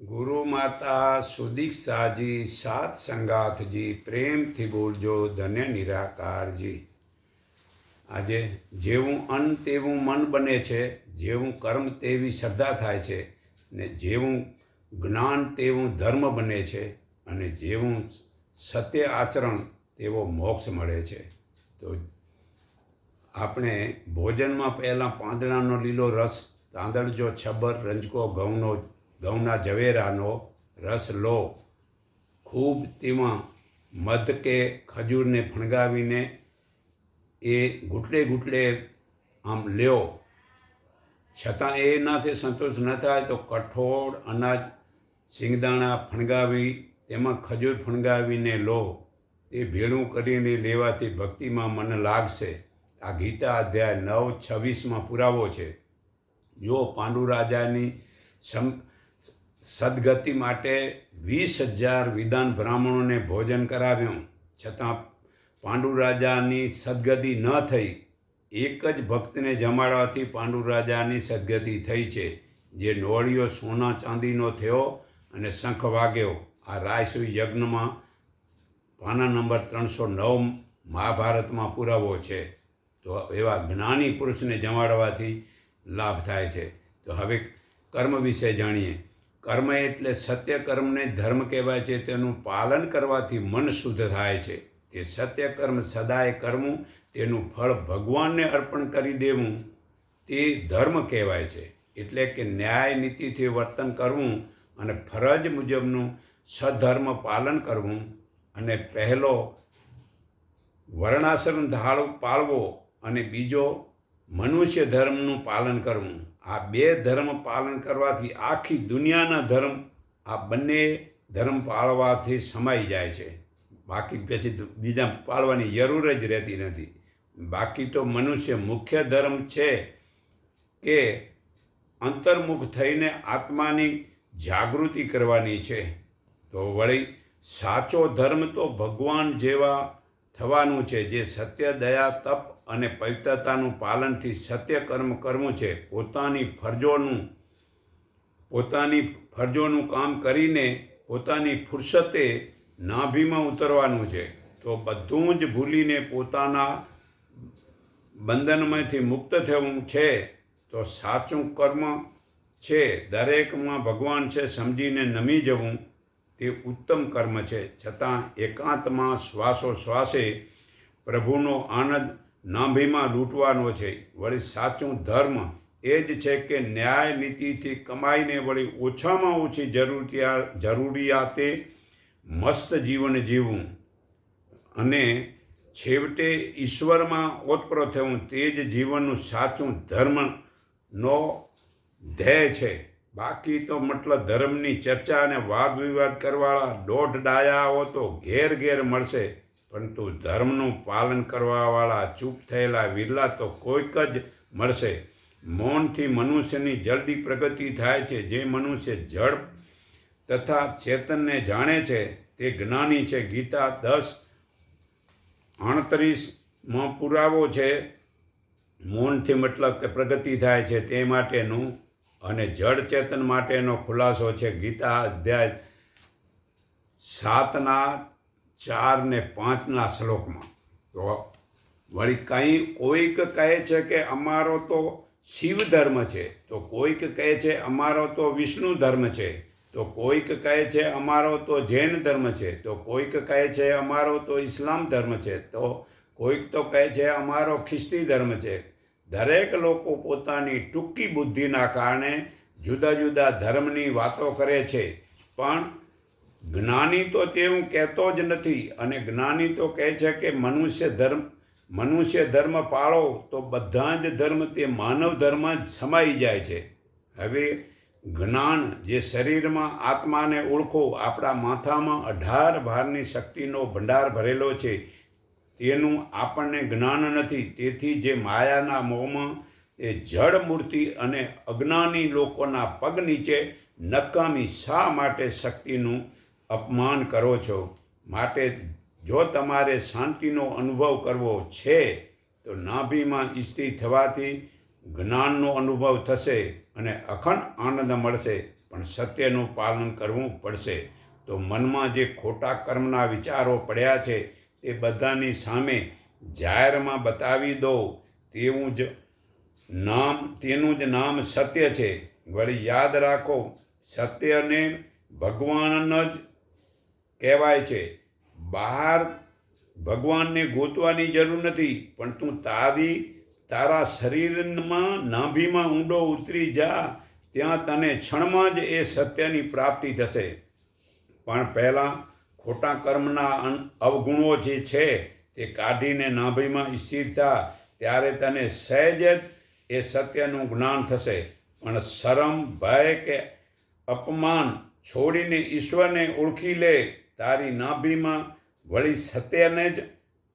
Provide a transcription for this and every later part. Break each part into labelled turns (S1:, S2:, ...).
S1: ગુરુ માતા સુદીક્ષાજી સાત સંગાથજી, પ્રેમથી બોલજો ધન્ય નિરાકારજી. આજે જેવું અન્ન તેવું મન બને છે, જેવું કર્મ તેવી શ્રદ્ધા થાય છે, ને જેવું જ્ઞાન તેવું ધર્મ બને છે, અને જેવું સત્ય આચરણ તેવો મોક્ષ મળે છે. તો આપણે ભોજનમાં પહેલાં પાંદડાનો લીલો રસ, તાંદળજો, છબર, રંજકો, ઘઉંનો ઘઉંના ઝવેરાનો રસ લો. ખૂબ તેમાં મધ કે ખજૂરને ફણગાવીને એ ઘૂંટડે ઘૂંટડે આમ લ્યો. છતાં એનાથી સંતોષ ન થાય તો કઠોળ અનાજ સિંગદાણા ફણગાવી તેમાં ખજૂર ફણગાવીને લો. એ ભેળું કરીને લેવાથી ભક્તિમાં મન લાગશે. આ ગીતા અધ્યાય નવ છવ્વીસમાં પુરાવો છે. જો પાંડુ રાજાની સમ સદગતિ માટે વીસ હજાર વિધાન બ્રાહ્મણોને ભોજન કરાવ્યું. છતાં પાંડુ રાજાની સદગતિ ન થઈ. એક જ ભક્તને જમાડવાથી પાંડુ રાજાની સદગતિ થઈ છે. જે નોળિયો સોના ચાંદીનો થયો અને શંખ વાગ્યો. આ રાયસુઈ યજ્ઞમાં પાના નંબર ત્રણસો નવ મહાભારતમાં પુરાવો છે. તો એવા જ્ઞાની પુરુષને જમાડવાથી લાભ થાય છે. તો હવે કર્મ વિશે જાણીએ. કર્મ એટલે સત્ય કર્મને ધર્મ કહેવાય છે, તેનું પાલન કરવાથી મન શુદ્ધ થાય છે. તે સત્ય કર્મ સદાય કરવું, તેનું ફળ ભગવાનને અર્પણ કરી દેવું, તે ધર્મ કહેવાય છે. એટલે કે ન્યાય નીતિથી વર્તન કરવું અને ફરજ મુજબનું સધર્મ પાલન કરવું અને પહેલો વર્ણાશ્રમ ધાળ પાળવો અને બીજો મનુષ્ય ધર્મનું પાલન કરવું. આ બે ધર્મ પાલન કરવાથી આખી દુનિયાના ધર્મ, આ બંને ધર્મ પાળવાથી સમાઈ જાય છે. બાકી પછી બીજા પાળવાની જરૂર જ રહેતી નથી. બાકી તો મનુષ્ય મુખ્ય ધર્મ છે કે અંતર્મુખ થઈને આત્માની જાગૃતિ કરવાની છે. તો વળી સાચો ધર્મ તો ભગવાન જેવા થવાનું છે, જે સત્ય, દયા, તપ અને પવિત્રતાનું પાલનથી સત્ય કર્મ કરવું છે. પોતાની ફરજોનું પોતાની ફરજોનું કામ કરીને પોતાની ફુરસતે નાભીમાં ઉતરવાનું છે. તો બધું જ ભૂલીને પોતાના બંધનમાંથી મુક્ત થવું છે તો સાચું કર્મ છે. દરેકમાં ભગવાન છે, સમજીને નમી જવું તે ઉત્તમ કર્મ છે. છતાં એકાંતમાં શ્વાસો શ્વાસે પ્રભુનો આનંદ નાભીમાં લૂંટવાનો છે. વળી સાચું ધર્મ એ જ છે કે ન્યાય નીતિથી કમાઈને વળી ઓછામાં ઓછી જરૂરિયા જરૂરિયાતે મસ્ત જીવન જીવવું અને છેવટે ઈશ્વરમાં ઓતપ્રો થવું તે જ જીવનનું સાચું ધર્મનો ધ્યેય છે. બાકી તો મતલબ ધર્મની ચર્ચા અને વાદ વિવાદ કરવાળા દોઢ ડાયાઓ તો ઘેર ઘેર મળશે. પરંતુ ધર્મનું પાલન કરવાવાળા ચૂપ થયેલા વિરલા તો કોઈક જ મળશે. મૌનથી મનુષ્યની જલ્દી પ્રગતિ થાય છે. જે મનુષ્ય જળ તથા ચેતનને જાણે છે તે જ્ઞાની છે. ગીતા દસ અડત્રીસમાં પુરાવો છે. મૌનથી મતલબ કે પ્રગતિ થાય છે તે માટેનું અને જળ ચેતન માટેનો ખુલાસો છે. ગીતા અધ્યાય સાતના ચાર ને પાંચના શ્લોકમાં. તો વળી કંઈ કોઈક કહે છે કે અમારો તો શિવ ધર્મ છે, તો કોઈક કહે છે અમારો તો વિષ્ણુ ધર્મ છે, તો કોઈક કહે છે અમારો તો જૈન ધર્મ છે, તો કોઈક કહે છે અમારો તો ઇસ્લામ ધર્મ છે, તો કોઈક તો કહે છે અમારો ખ્રિસ્તી ધર્મ છે. દરેક લોકો પોતાની ટૂંકી બુદ્ધિના કારણે જુદા જુદા ધર્મની વાતો કરે છે. પણ જ્ઞાની તો તેવું કહેતો જ નથી અને જ્ઞાની તો કહે છે કે મનુષ્ય ધર્મ મનુષ્ય ધર્મ પાળો તો બધા જ ધર્મ તે માનવ ધર્મ જ સમાઈ જાય છે. હવે જ્ઞાન જે શરીરમાં આત્માને ઓળખો, આપણા માથામાં અઢાર ભારની શક્તિનો ભંડાર ભરેલો છે, તેનું આપણને જ્ઞાન નથી. તેથી જે માયાના મોહમાં એ જળ મૂર્તિ અને અજ્ઞાની લોકોના પગ નીચે નકામી શા માટે શક્તિનું અપમાન કરો છો. માટે જો તમારે શાંતિનો અનુભવ કરવો છે, તો નાભીમાં ઇસ્ત્રી થવાથી જ્ઞાનનો અનુભવ થશે અને અખંડ આનંદ મળશે. પણ સત્યનું પાલન કરવું પડશે. તો મનમાં જે ખોટા કર્મના વિચારો પડ્યા છે, તે બધાની સામે જાહેરમાં બતાવી દો. તેવું જ નામ, તેનું જ નામ સત્ય છે. વળી યાદ રાખો, સત્યને ભગવાન જ કહેવાય છે. બહાર ભગવાનને ગોતવાની જરૂર નથી, પણ તું તારી, તારા શરીરમાં નાભીમાં ઊંડો ઉતરી જા, ત્યાં તને ક્ષણમાં જ એ સત્યની પ્રાપ્તિ થશે. પણ પહેલાં ખોટા કર્મના અવગુણો જે છે, તે કાઢીને નાભીમાં સ્થિર થા ત્યારે તને સહેજ જ એ સત્યનું જ્ઞાન થશે. પણ શરમ, ભય કે અપમાન છોડીને ઈશ્વરને ઓળખી લે તારી નાભીમાં વળી સત્યને જ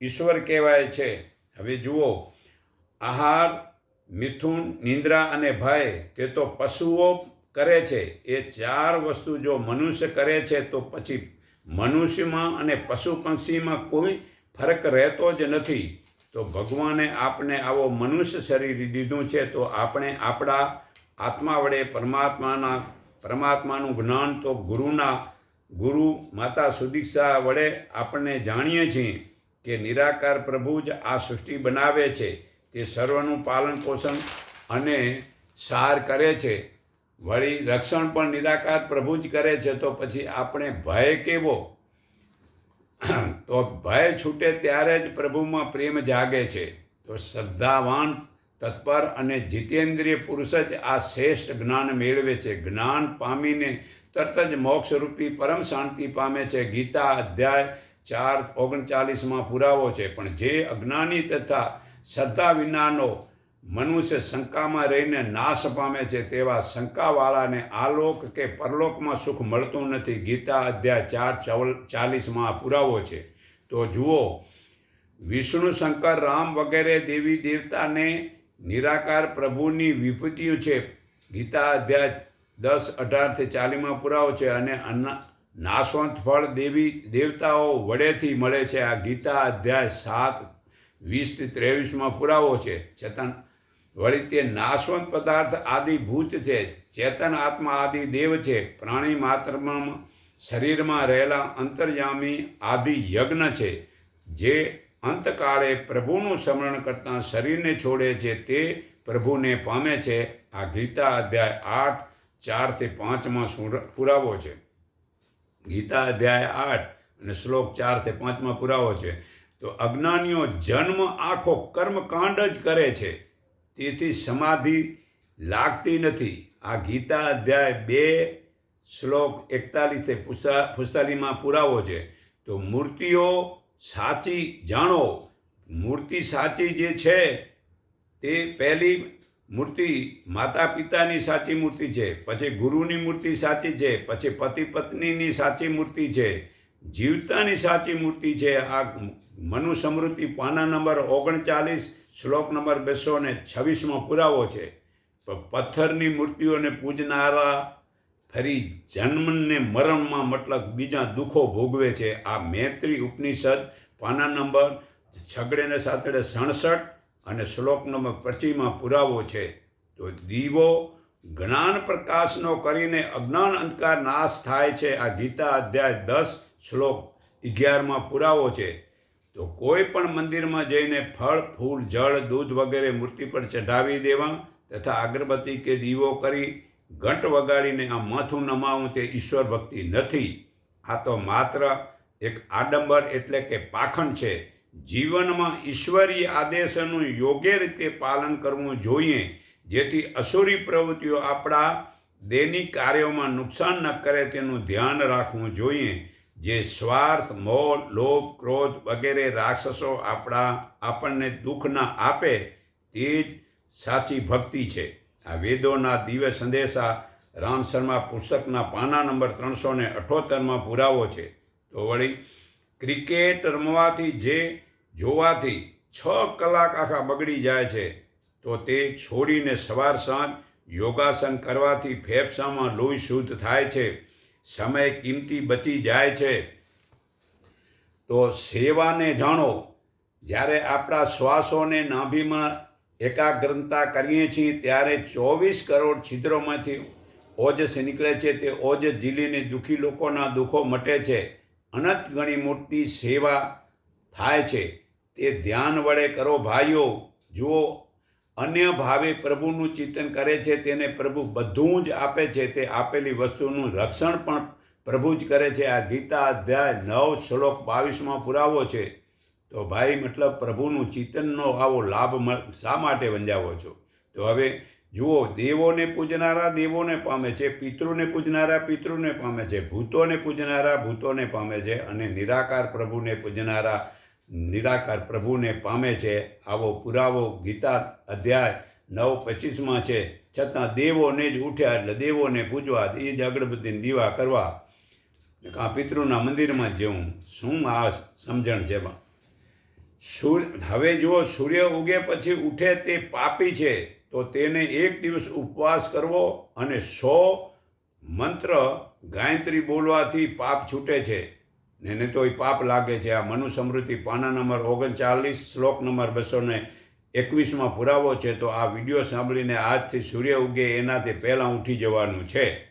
S1: ઈશ્વર કહેવાય છે. હવે જુઓ, આહાર, મિથુન, નિંદ્રા અને ભય તે તો પશુઓ કરે છે. એ ચાર વસ્તુ જો મનુષ્ય કરે છે તો પછી મનુષ્યમાં અને પશુ પંક્ષીમાં કોઈ ફરક રહેતો જ નથી. તો ભગવાને આપણે આવો મનુષ્ય શરીર દીધું છે તો આપણે આપણા આત્મા વડે પરમાત્માના, પરમાત્માનું જ્ઞાન તો ગુરુના ગુરુ માતા સુદીક્ષા વડે આપણને જાણીએ છીએ કે નિરાકાર પ્રભુ જ આ સૃષ્ટિ બનાવે છે. તે સર્વનું પાલન પોષણ અને સાર કરે છે. વળી રક્ષણ પણ નિરાકાર પ્રભુ જ કરે છે. તો પછી આપણે ભય કેવો? તો ભય છૂટે ત્યારે જ પ્રભુમાં પ્રેમ જાગે છે. તો શ્રદ્ધાવાન, તત્પર અને જીતેન્દ્રિય પુરુષ જ આ શ્રેષ્ઠ જ્ઞાન મેળવે છે. જ્ઞાન પામીને તરત જ મોક્ષરૂપી પરમ શાંતિ પામે છે. ગીતા અધ્યાય ચાર ઓગણચાલીસમાં પુરાવો છે, પણ જે અજ્ઞાની તથા શ્રદ્ધા વિનાનો મનુષ્ય શંકામાં રહીને નાશ પામે છે, તેવા શંકાવાળાને આલોક કે પરલોકમાં સુખ મળતું નથી. ગીતા અધ્યાય ચાર ચૌલ, ચાલીસમાં પુરાવો છે. તો જુઓ, વિષ્ણુ શંકર રામ વગેરે દેવી દેવતાને નિરાકાર પ્રભુની વિભૂતિઓ છે. ગીતા અધ્યાય દસ અઢારથી ચાલીમાં પુરાવો છે અને નાશવંત ફળ દેવી, દેવતાઓ વડેથી મળે છે. આ ગીતા અધ્યાય સાત વીસથી ત્રેવીસમાં પુરાવો છે. ચેતન વળી તે નાશવંત પદાર્થ આદિ ભૂત છે. ચેતન આત્મા આદિ દેવ છે. પ્રાણી માત્રમાં શરીરમાં રહેલા અંતર્યામી આદિ યજ્ઞ છે. જે અંતકાળે પ્રભુનું સ્મરણ કરતાં શરીરને છોડે છે. તે પ્રભુને પામે છે. આ ગીતા અધ્યાય આઠ ચારથી પાંચમાં પુરાવો છે. ગીતા અધ્યાય આઠ અને શ્લોક ચારથી પાંચમાં પુરાવો છે. તો અજ્ઞાનીઓ જન્મ, આખો કર્મકાંડ જ કરે છે. તેથી સમાધિ લાગતી નથી. આ ગીતા અધ્યાય બે, શ્લોક એકતાલીસથી પુસ્તાલીમાં પુરાવો છે. તો મૂર્તિઓ સાચી, જાણો, મૂર્તિ સાચી જે છે, તે પહેલી મૂર્તિ માતા પિતાની સાચી મૂર્તિ છે, પછી ગુરુની મૂર્તિ સાચી છે, પછી પતિ પત્નીની સાચી મૂર્તિ છે, જીવતાની સાચી મૂર્તિ છે. આ મનુ સમૃદ્ધિ પાના નંબર ઓગણચાલીસ, શ્લોક નંબર બસો ને છવ્વીસમાં પુરાવો છે. તો પથ્થરની મૂર્તિઓને પૂજનારા ફરી જન્મને મરણમાં મતલબ બીજા દુઃખો ભોગવે છે. આ મૈત્રી ઉપનિષદ પાના નંબર છગડે ને સાતડે સડસઠ અને શ્લોક નંબર પચીમાં પુરાવો છે, તો દીવો જ્ઞાન પ્રકાશનો કરીને અજ્ઞાન અંધકાર નાશ થાય છે. આ ગીતા અધ્યાય દસ શ્લોક અગિયારમાં પુરાવો છે. તો કોઈ પણ મંદિરમાં જઈને ફળ, ફૂલ, જળ, દૂધ વગેરે મૂર્તિ પર ચઢાવી દેવા તથા અગરબત્તી કે દીવો કરી ઘંટ વગાડીને આ માથું નમાવું તે ઈશ્વર ભક્તિ નથી. આ તો માત્ર એક આડંબર એટલે કે પાખંડ છે. જીવનમાં ઈશ્વરીય આદેશનું યોગ્ય રીતે પાલન કરવું જોઈએ, જેથી અસુરી પ્રવૃત્તિઓ આપણા દૈનિક કાર્યોમાં નુકસાન ન કરે તેનું ધ્યાન રાખવું જોઈએ, જે સ્વાર્થ, મોહ, લોભ, ક્રોધ વગેરે રાક્ષસો આપણા આપણને દુઃખ ન આપે તે જ સાચી ભક્તિ છે. આ વેદોના દિવ્ય સંદેશા રામ શર્મા પુસ્તકના પાના નંબર ત્રણસો ને અઠોતેરમાં પુરાવો છે. તો વળી ક્રિકેટ રમવાથી જે જોવાથી છ કલાક આખા બગડી જાય છે, તો તે છોડીને સવાર સાંજ યોગાસન કરવાથી ફેફસામાં લોહી શુદ્ધ થાય છે, સમય કિંમતી બચી જાય છે. તો સેવાને જાણો, જ્યારે આપણા શ્વાસોને નાભીમાં એકાગ્રતા કરીએ છીએ, ત્યારે ચોવીસ કરોડ છિદ્રોમાંથી ઓજસ નીકળે છે, તે ઓજસ ઝીલીને દુઃખી લોકોના દુઃખો મટે છે. અનંત ઘણી મોટી સેવા થાય છે. તે ધ્યાન વડે કરો ભાઈઓ. જુઓ, અન્ય ભાવે પ્રભુનું ચિંતન કરે છે, તેને પ્રભુ બધું જ આપે છે. તે આપેલી વસ્તુનું રક્ષણ પણ પ્રભુ જ કરે છે. આ ગીતા અધ્યાય નવ શ્લોક બાવીસમાં પુરાવો છે. તો ભાઈ, મતલબ પ્રભુનું ચિંતનનો આવો લાભ શા માટે વંજાવો છો? તો હવે જુઓ, દેવોને પૂજનારા દેવોને પામે છે, પિતૃને પૂજનારા પિતૃને પામે છે, ભૂતોને પૂજનારા ભૂતોને પામે છે અને નિરાકાર પ્રભુને પૂજનારા નિરાકાર પ્રભુને પામે છે. આવો પુરાવો ગીતા અધ્યાય નવ પચીસમાં છે. છતાં દેવોને જ ઉઠ્યા એટલે દેવોને પૂજવા, એ જ અગરબત્તીને દીવા કરવા. આ પિતૃના મંદિરમાં જવું શું આ સમજણ છે સૂર્ય, હવે જુઓ, સૂર્ય ઉગે પછી ઉઠે તે પાપી છે. તો તેને એક દિવસ ઉપવાસ કરવો અને સો મંત્ર ગાયત્રી બોલવાથી પાપ છૂટે છે. ને એને તો એ પાપ લાગે છે. આ મનુ સમૃદ્ધિ પાના નંબર ઓગણચાલીસ, શ્લોક નંબર બસો ને એકવીસમાં પુરાવો છે. તો આ વીડિયો સાંભળીને આજથી સૂર્ય ઉગે એનાથી પહેલાં ઉઠી જવાનું છે.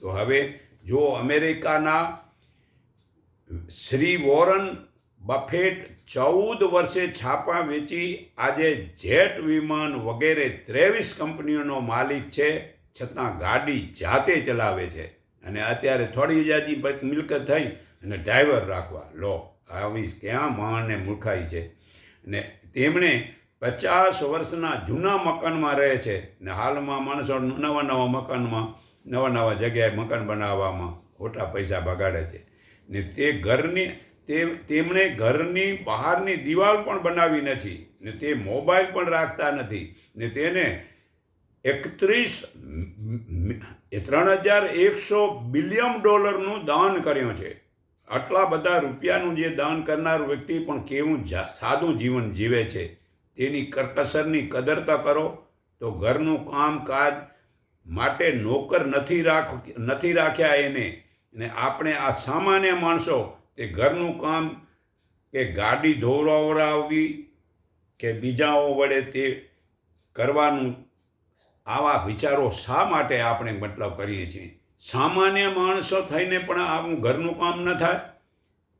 S1: તો હવે જો અમેરિકાના શ્રી વોરન બફેટ ચૌદ વર્ષે છાપા વેચી આજે જેટ વિમાન વગેરે ત્રેવીસ કંપનીઓનો માલિક છે, છતાં ગાડી જાતે ચલાવે છે. અને અત્યારે થોડી જાજી મિલકત થઈ અને ડ્રાઈવર રાખવા. લો, આવી ક્યાં માણને મૂર્ખાઈ છે. ને તેમણે પચાસ વર્ષના જૂના મકાનમાં રહે છે ને હાલમાં માણસો નવા નવા મકાનમાં, નવા નવા જગ્યાએ મકાન બનાવવામાં ખોટા પૈસા બગાડે છે. ને તે ઘરની તે તેમણે ઘરની બહારની દિવાલ પણ બનાવી નથી ને તે મોબાઈલ પણ રાખતા નથી ને તેને એકત્રીસ ત્રણ હજાર એકસો બિલિયન ડોલરનું દાન કર્યું છે. આટલા બધા રૂપિયાનું જે દાન કરનાર વ્યક્તિ પણ કેવું સાદું જીવન જીવે છે. તેની કરકસરની કદર તો કરો, તો ઘરનું કામકાજ માટે નોકર નથી રાખ, નથી રાખ્યા એને. ને આપણે આ સામાન્ય માણસો તે ઘરનું કામ, કે ગાડી ધોવરાવરાવવી કે બીજાઓ વડે તે કરવાનું, આવા વિચારો શા માટે આપણે મતલબ કરીએ છીએ? સામાન્ય માણસો થઈને પણ આવું ઘરનું કામ ન થાય,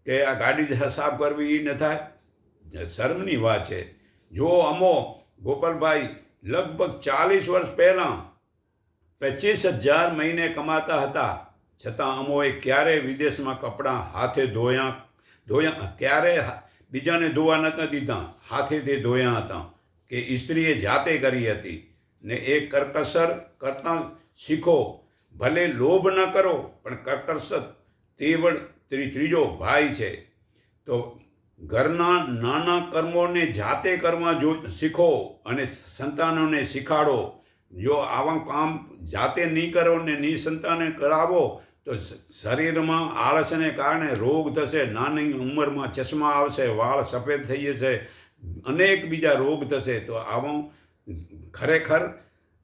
S1: કે આ ગાડી સાફ કરવી એ ન થાય. શરમની વાત છે. જો અમો ગોપાલભાઈ લગભગ ચાલીસ વર્ષ પહેલાં પચીસ હજાર મહિને કમાતા હતા છતાં અમોએ ક્યારેય વિદેશમાં કપડાં હાથે ધોયા ધોયા, ક્યારે બીજાને ધોવા નતા દીધા તે ધોયા હતા કે ઇસ્ત્રીએ જાતે કરી હતી. ને એ કરકસર કરતાં શીખો, ભલે લોભ ન કરો, પણ કરકસર તેવડ ત્રી- ત્રીજો ભાઈ છે. તો ઘરના નાના કર્મોને જાતે કરવા જો, શીખો અને સંતાનોને શીખાડો. જો આવા કામ જાતે નહીં કરો ને નિસંતાને કરાવો તો શરીરમાં આળસને કારણે રોગ થશે, નાની ઉંમરમાં ચશ્મા આવશે, વાળ સફેદ થઈ જશે, અનેક બીજા રોગ થશે. તો આવો, ખરેખર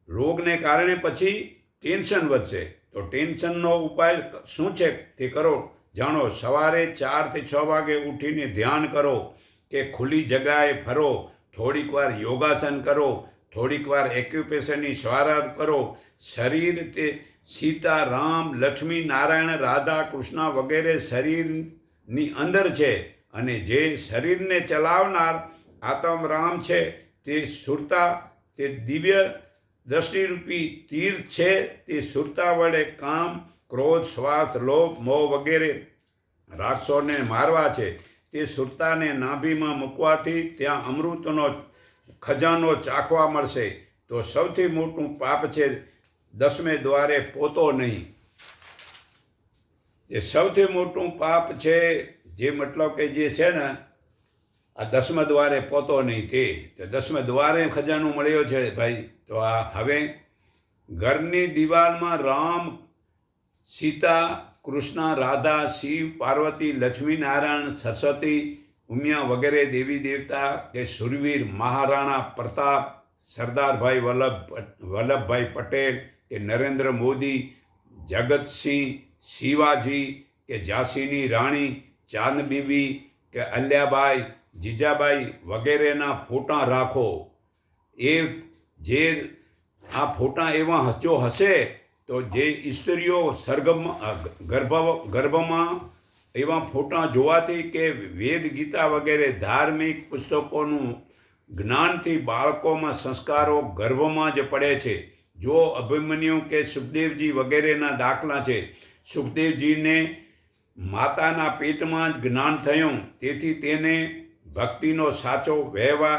S1: રોગને કારણે પછી ટેન્શન વધશે. તો ટેન્શનનો ઉપાય શું છે તે કરો. જાણો, સવારે ચારથી છ વાગે ઉઠીને ધ્યાન કરો કે ખુલ્લી જગાએ ફરો. થોડીક વાર યોગાસન કરો. થોડીક વાર એક્યુપેશનની સ્વારાર કરો. શરીર તે સીતા રામ લક્ષ્મી નારાયણ, રાધા કૃષ્ણ વગેરે શરીરની અંદર છે અને જે શરીરને ચલાવનાર આત્મ રામ છે તે સુરતા, તે દિવ્ય દ્રષ્ટિરૂપી તીર છે તે સુરતા વડે કામ, ક્રોધ, સ્વાર્થ, લોભ, મોહ વગેરે રાક્ષસોને મારવા છે. તે સુરતાને નાભીમાં મૂકવાથી ત્યાં અમૃતનો ખજાનો ચાખવા મળશે તો સૌથી મોટું પાપ છે દસમે દ્વારે પોતો નહીં. એ સૌથી મોટું પાપ છે જે મતલબ કે જે છે ને, આ દસમ દ્વારે પોતો નહીં તે. દસમે દ્વારે ખજાનો મળ્યો છે ભાઈ, તો આ હવે ઘરની દિવાલમાં રામ, સીતા, કૃષ્ણ, રાધા, શિવ, પાર્વતી, લક્ષ્મી નારાયણ, સરસ્વતી ઉમિયા વગેરે દેવી દેવતા કે સુરવીર મહારાણા પ્રતાપ, સરદારભાઈ વલ્લભ વલ્લભભાઈ પટેલ કે નરેન્દ્ર મોદી, જગતસિંહ શિવાજી કે ઝાંસીની રાણી ચાંદ બીબી કે અલ્યાબાઈ, જીજાબાઈ વગેરેના ફોટા રાખો. એ જે આ ફોટા એવા જો હશે તો જે સ્ત્રીઓ સરગમ ગર્ભ, ગર્ભમાં એવા ફોટા જોવાથી કે વેદ ગીતા વગેરે ધાર્મિક પુસ્તકોનું જ્ઞાનથી બાળકોમાં સંસ્કારો ગર્ભમાં જ પડે છે. જો અભિમન્યુ કે સુખદેવજી વગેરેના દાખલા છે, સુખદેવજીને માતાના પેટમાં જ જ્ઞાન થયું, તેથી તેને ભક્તિનો સાચો વહેવા,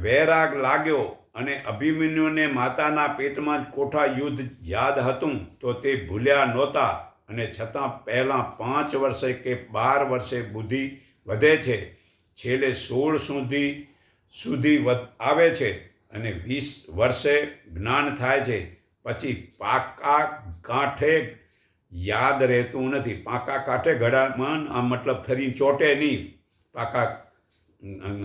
S1: વૈરાગ લાગ્યો અને અભિમન્યુને માતાના પેટમાં જ કોઠા યુદ્ધ યાદ હતું, તો તે ભૂલ્યા નહોતા. અને છતાં પહેલાં પાંચ વર્ષે કે બાર વર્ષે બુદ્ધિ વધે છે. છેલ્લે સોળ સુધી સુધી આવે છે અને વીસ વર્ષે જ્ઞાન થાય છે. પછી પાકા કાંઠે યાદ રહેતું નથી. પાકા કાંઠે ગળામાં આ મતલબ ફરી ચોટે નહીં. પાકા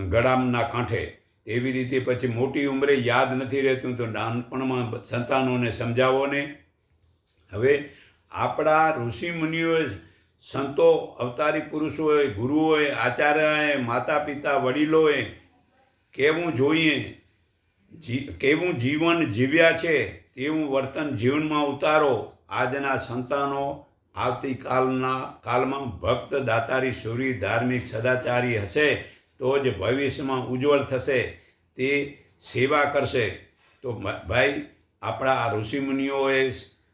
S1: ગળામના કાંઠે. એવી રીતે પછી મોટી ઉંમરે યાદ નથી રહેતું તો નાનપણમાં સંતાનોને સમજાવો ને. હવે આપણા ઋષિ મુનિઓએ સંતો, અવતારી પુરુષોએ ગુરુઓએ આચાર્યએ માતા પિતા વડીલોએ કેવું જોઈએ કેવું જીવન જીવ્યા છે, તેવું વર્તન જીવનમાં ઉતારો. આજના સંતાનો આવતીકાલના કાલમાં ભક્ત દાતારી સુરી ધાર્મિક સદાચારી હશે, તો જ ભવિષ્યમાં ઉજ્જવળ થશે, તે સેવા કરશે. તો ભાઈ, આપણા ઋષિમુનિઓએ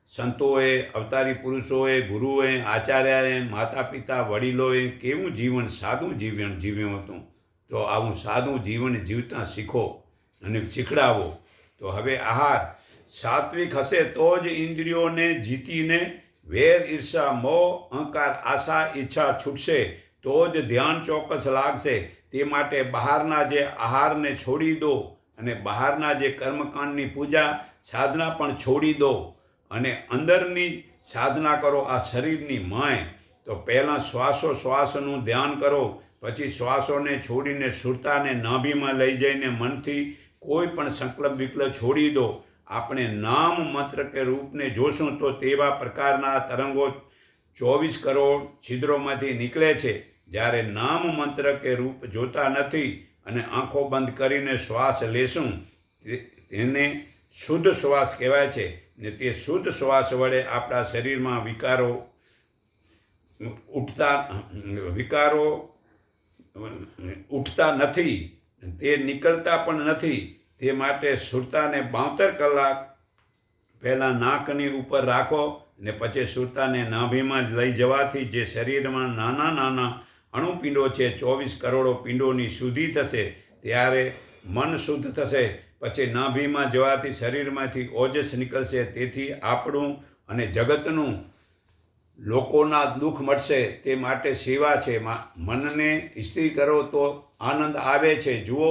S1: સંતોએ, અવતારી પુરુષોએ, ગુરુએ, આચાર્યએ માતા પિતા વડીલોએ કેવું જીવન, સાદું જીવન જીવ્યું હતું? તો આવું સાદું જીવન જીવતા શીખો અને શીખડાવો. તો હવે આહાર. સાત્વિક હશે તો જ ઇન્દ્રિયોને જીતીને વેર ઈર્ષા, મોહ, અહંકાર, આશા, ઈચ્છા છૂટશે. તો જ ધ્યાન ચોક્કસ લાગશે. તે માટે બહારના જે આહારને છોડી દો અને બહારના જે કર્મકાંડની પૂજા, સાધના પણ છોડી દો. અને અંદરની સાધના કરો, આ શરીરની માય. તો પહેલાં શ્વાસો, શ્વાસનું ધ્યાન કરો, પછી શ્વાસોને છોડીને સુરતાને નાભીમાં લઈ જઈને મનથી કોઈ પણ સંકલ્પ વિકલ્પ છોડી દો. આપણે નામ મંત્ર કે રૂપને જોશું તો તેવા પ્રકારના તરંગો ચોવીસ કરોડ છિદ્રોમાંથી નીકળે છે. જ્યારે નામ મંત્ર કે રૂપ જોતા નથી અને આંખો બંધ કરીને શ્વાસ લેશું તેને શુદ્ધ શ્વાસ કહેવાય છે. ને તે શુદ્ધ શ્વાસ વડે આપણા શરીરમાં વિકારો, ઉઠતા વિકારો, ઉઠતા નથી, તે નીકળતા પણ નથી, તે માટે સુરતાને બાવતર કલાક પહેલાં નાકની ઉપર રાખો ને પછી સુરતાને નાભીમાં લઈ જવાથી જે શરીરમાં નાના નાના અણુપિંડો છે, ચોવીસ કરોડો પિંડોની શુદ્ધિ થશે, ત્યારે મન શુદ્ધ થશે. પછી નાભીમાં જવાથી શરીરમાંથી ઓજસ નીકળશે, તેથી આપણું અને જગતનું લોકોના દુઃખ મળશે, તે માટે સેવા છે. મનને સ્થિર કરો તો આનંદ આવે છે. જુઓ,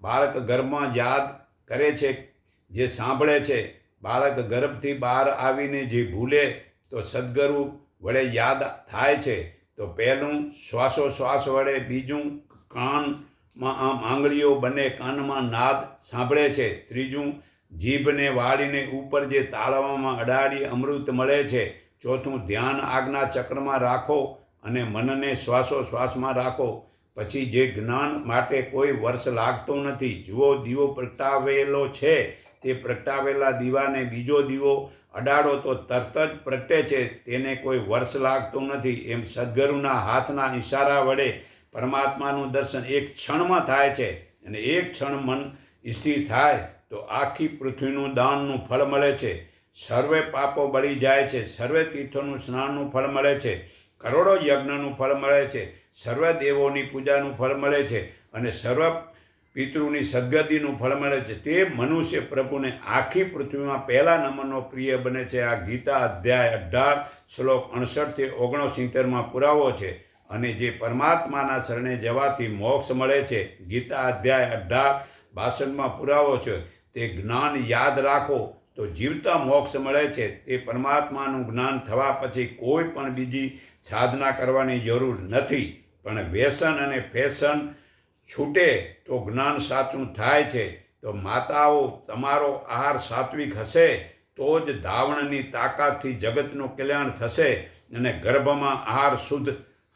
S1: બાળક ગર્ભમાં યાદ કરે છે, જે સાંભળે છે. બાળક ગર્ભથી બહાર આવીને જે ભૂલે, તો સદગુરુ વડે યાદ થાય છે. તો પહેલું શ્વાસો શ્વાસ વડે, બીજું કાનમાં આમ આંગળીઓ બંને કાનમાં નાદ સાંભળે છે. ત્રીજું, જીભને વાળીને ઉપર જે તાળવામાં અડાડી અમૃત મળે છે. ચોથું, ધ્યાન આજ્ઞા ચક્રમાં રાખો અને મનને શ્વાસો શ્વાસમાં રાખો. પછી જે જ્ઞાન માટે કોઈ વર્ષ લાગતો નથી, જુઓ દીવો પ્રગટાવેલો છે. તે પ્રગટાવેલા દીવાને બીજો દીવો અડાડો તો તરત જ પ્રગટે છે. તેને કોઈ વર્ષ લાગતું નથી. એમ સદગુરુના હાથના ઇશારા વડે પરમાત્માનું દર્શન એક ક્ષણમાં થાય છે અને એક ક્ષણ મન સ્થિર થાય, તો આખી પૃથ્વીનું દાનનું ફળ મળે છે. સર્વે પાપો બળી જાય છે. સર્વે તીર્થોનું સ્નાનનું ફળ મળે છે. કરોડો યજ્ઞનું ફળ મળે છે. સર્વ દેવોની પૂજાનું ફળ મળે છે અને સર્વ પિતૃની સદગતિનું ફળ મળે છે. તે મનુષ્ય પ્રભુને આખી પૃથ્વીમાં પહેલા નંબરનો પ્રિય બને છે. આ ગીતા અધ્યાય અઢાર શ્લોક અડસઠથી ઓગણસિત્તેરમાં પુરાવો છે. અને જે પરમાત્માના શરણે જવાથી મોક્ષ મળે છે, ગીતા અધ્યાય અઢાર ભાષણમાં પુરાવો છે, તે જ્ઞાન યાદ રાખો તો જીવતા મોક્ષ મળે છે. તે પરમાત્માનું જ્ઞાન થવા પછી કોઈ પણ બીજી સાધના કરવાની જરૂર નથી. પણ વ્યસન અને ફેશન છૂટે તો જ્ઞાન સાચું થાય છે. તો માતાઓ, તમારો આહાર સાત્વિક હશે તો જ ધાવણની તાકાતથી જગતનું કલ્યાણ થશે અને ગર્ભમાં આહાર શુદ્ધ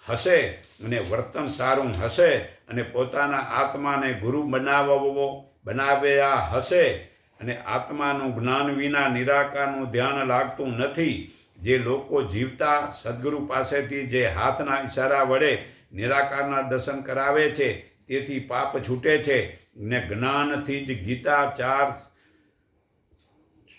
S1: હશે અને વર્તન સારું હશે અને પોતાના આત્માને ગુરુ બનાવવો, બનાવ્યા હશે. અને આત્માનું જ્ઞાન વિના નિરાકારનું ધ્યાન લાગતું નથી. જે લોકો જીવતા સદગુરુ પાસેથી જે હાથના ઈશારા વડે નિરાકારના દર્શન કરાવે છે, તેથી પાપ છૂટે છે. ને જ્ઞાનથી જ ગીતા ચાર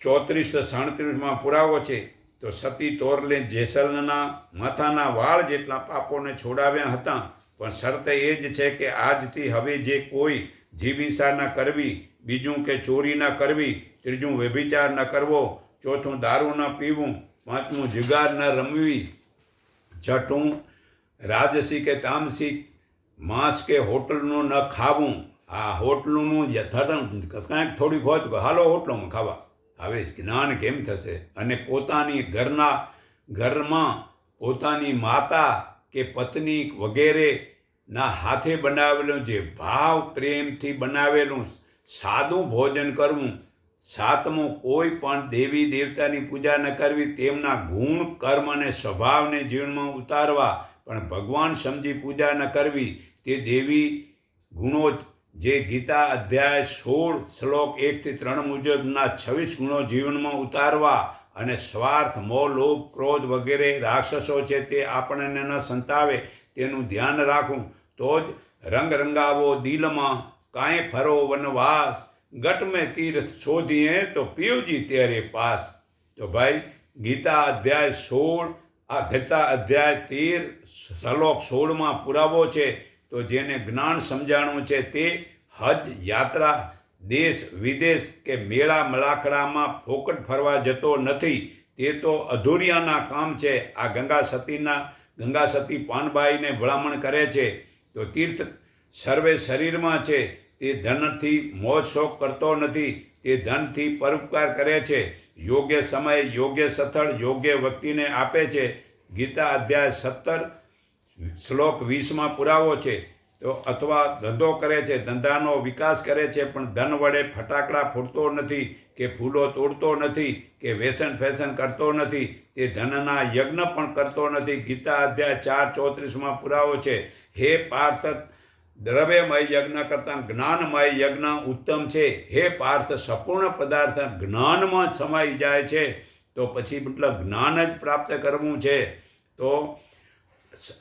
S1: ચોત્રીસ સાડત્રીસમાં પુરાવો છે. તો સતી તોરલે જેસલના માથાના વાળ જેટલા પાપોને છોડાવ્યા હતા, પણ શરત એ જ છે કે આજથી હવે જે કોઈ જીવિસા ન કરવી, બીજું કે ચોરી ન કરવી, ત્રીજું વ્યભિચાર ન કરવો, ચોથું દારૂ ન પીવું, પાંચમું જુગાર ન રમવી, છઠ્ઠું રાજસી કે તામસી, માંસ કે હોટલનું ન ખાવું. આ હોટલનું યથાર્થ કાંઈક થોડીક કે હાલો હોટલોમાં ખાવા. હવે જ્ઞાન કેમ થશે? અને પોતાની ઘરના, ઘરમાં પોતાની માતા કે પત્ની વગેરે ના હાથે બનાવેલું જે ભાવ પ્રેમથી બનાવેલું સાદું ભોજન કરવું, સાતમું કોઈ પણ દેવી દેવતાની પૂજા ન કરવી, તેમના ગુણ, કર્મ અને સ્વભાવને જીવનમાં ઉતારવા. પણ ભગવાન સમજી પૂજા ન કરવી, તે દેવી ગુણો જે ગીતા અધ્યાય સોળ શ્લોક એકથી ત્રણ મુજબના છવ્વીસ ગુણો જીવનમાં ઉતારવા અને સ્વાર્થ, મોહ, લોભ, ક્રોધ વગેરે રાક્ષસો છે તે આપણને ન સંતાવે તેનું ધ્યાન રાખવું. તો જ રંગ રંગાવો દિલમાં કાંઈ ફરો વનવાસ ગટ મેં તીર્થ શોધીએ તો પીવજી ત્યારે પાસ. તો ભાઈ, ગીતા અધ્યાય સોળ, આ ગીતા અધ્યાય તેર, શ્લોક સોળમાં પુરાવો છે. તો જેને જ્ઞાન સમજાણું છે તે હજ યાત્રા, દેશ વિદેશ કે મેળા મલાકડામાં ફોકટ ફરવા જતો નથી, તે તો અધૂરિયાના કામ છે. આ ગંગા સતીના, ગંગા સતી પાનબાઈને ભલામણ કરે છે. તો તીર્થ સર્વે શરીરમાં છે. તે ધનથી મોજ શોખ કરતો નથી. તે ધનથી પરોપકાર કરે છે. યોગ્ય સમય યોગ્ય સથળ, યોગ્ય વ્યક્તિને આપે છે. ગીતા અધ્યાય સત્તર શ્લોક વીસમાં પુરાવો છે. તો અથવા ધંધો કરે છે, ધંધાનો વિકાસ કરે છે, પણ ધન વડે ફટાકડા ફોડતો નથી, કે ફૂલો તોડતો નથી, કે વેસન ફેશન કરતો નથી, તે ધનના યજ્ઞ પણ કરતો નથી. ગીતા અધ્યાય ચાર ચોત્રીસમાં પુરાવો છે. હે પાર્થ, દ્રવ્યમય યજ્ઞ કરતાં જ્ઞાનમય યજ્ઞ ઉત્તમ છે. હે પાર્થ, સંપૂર્ણ પદાર્થ જ્ઞાનમાં સમાઈ જાય છે. તો પછી મતલબ જ્ઞાન જ પ્રાપ્ત કરવું છે. તો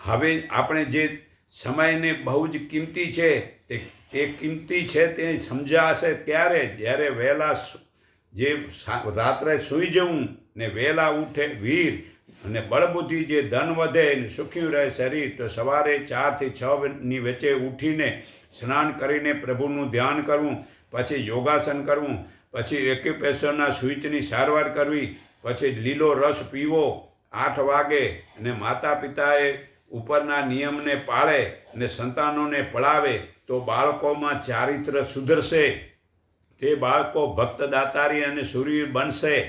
S1: હવે આપણે જે સમયને બહુ જ કિંમતી છે, તે એ કિંમતી છે તે સમજાશે ત્યારે, જ્યારે વહેલા જે રાત્રે સૂઈ જવું ને વહેલા ઉઠે વીર અને બળબુદ્ધિ જે ધન વધે ને સુખ્યું રહે શરીર, તો સવારે ચારથી છ ની વચ્ચે ઉઠીને સ્નાન કરીને પ્રભુનું ધ્યાન કરવું, પછી યોગાસન કરવું, પછી એક્યુપેશનના સ્વિચની સારવાર કરવી, પછી લીલો રસ પીવો આઠ વાગે અને માતા પિતાએ ઉપરના નિયમને પાળે અને સંતાનોને પળાવે તો બાળકોમાં ચારિત્ર સુધરશે. તે બાળકો ભક્ત દાતારી અને સૂર્ય બનશે.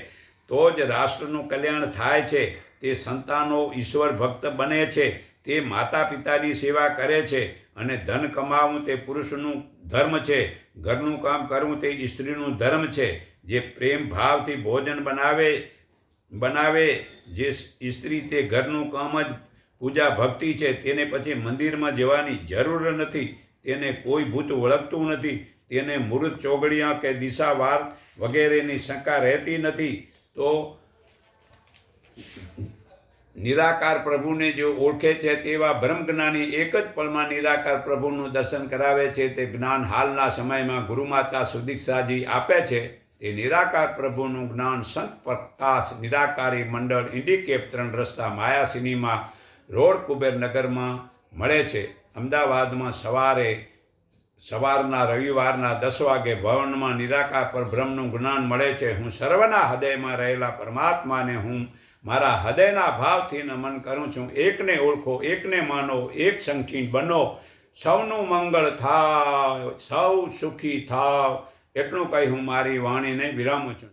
S1: તો જ રાષ્ટ્રનું કલ્યાણ થાય છે. તે સંતાનો ઈશ્વર ભક્ત બને છે. તે માતા પિતાની સેવા કરે છે અને ધન કમાવવું તે પુરુષનું ધર્મ છે. ઘરનું કામ કરવું તે સ્ત્રીનું ધર્મ છે. જે પ્રેમ ભાવથી ભોજન બનાવે બનાવે, જે સ્ત્રી તે ઘરનું કામ જ પૂજા ભક્તિ છે, તેને પછી મંદિરમાં જવાની જરૂર નથી, તેને કોઈ ભૂત ઓળખતું નથી, તેને મૃત ચોગડિયા કે દિશાવાર વગેરેની શંકા રહેતી નથી, તો નિરાકાર પ્રભુને જે ઓળખે છે તેવા બ્રહ્મજ્ઞાની એક જ પળમાં નિરાકાર પ્રભુનું દર્શન કરાવે છે, તે જ્ઞાન હાલના સમયમાં ગુરુમાતા સુદીક્ષાજી આપે છે. તે નિરાકાર પ્રભુનું જ્ઞાન સંત પ્રકાશ નિરાકારી મંડળ ઇન્ડિકેપ ત્રણ રસ્તા માયા સિનેમા રોડ કુબેરનગરમાં મળે છે. અમદાવાદમાં સવારે સવારના રવિવારના દસ વાગે ભવનમાં નિરાકાર પર બ્રહ્મનું જ્ઞાન મળે છે. હું સર્વના હૃદયમાં રહેલા પરમાત્માને હું મારા હૃદયના ભાવથી નમન કરું છું. એકને ઓળખો, એકને માનો, એક સંખીન બનો. સૌનું મંગળ થાવ સૌ સુખી થાવ. એટલું કહી હું મારી વાણીને વિરામું છું.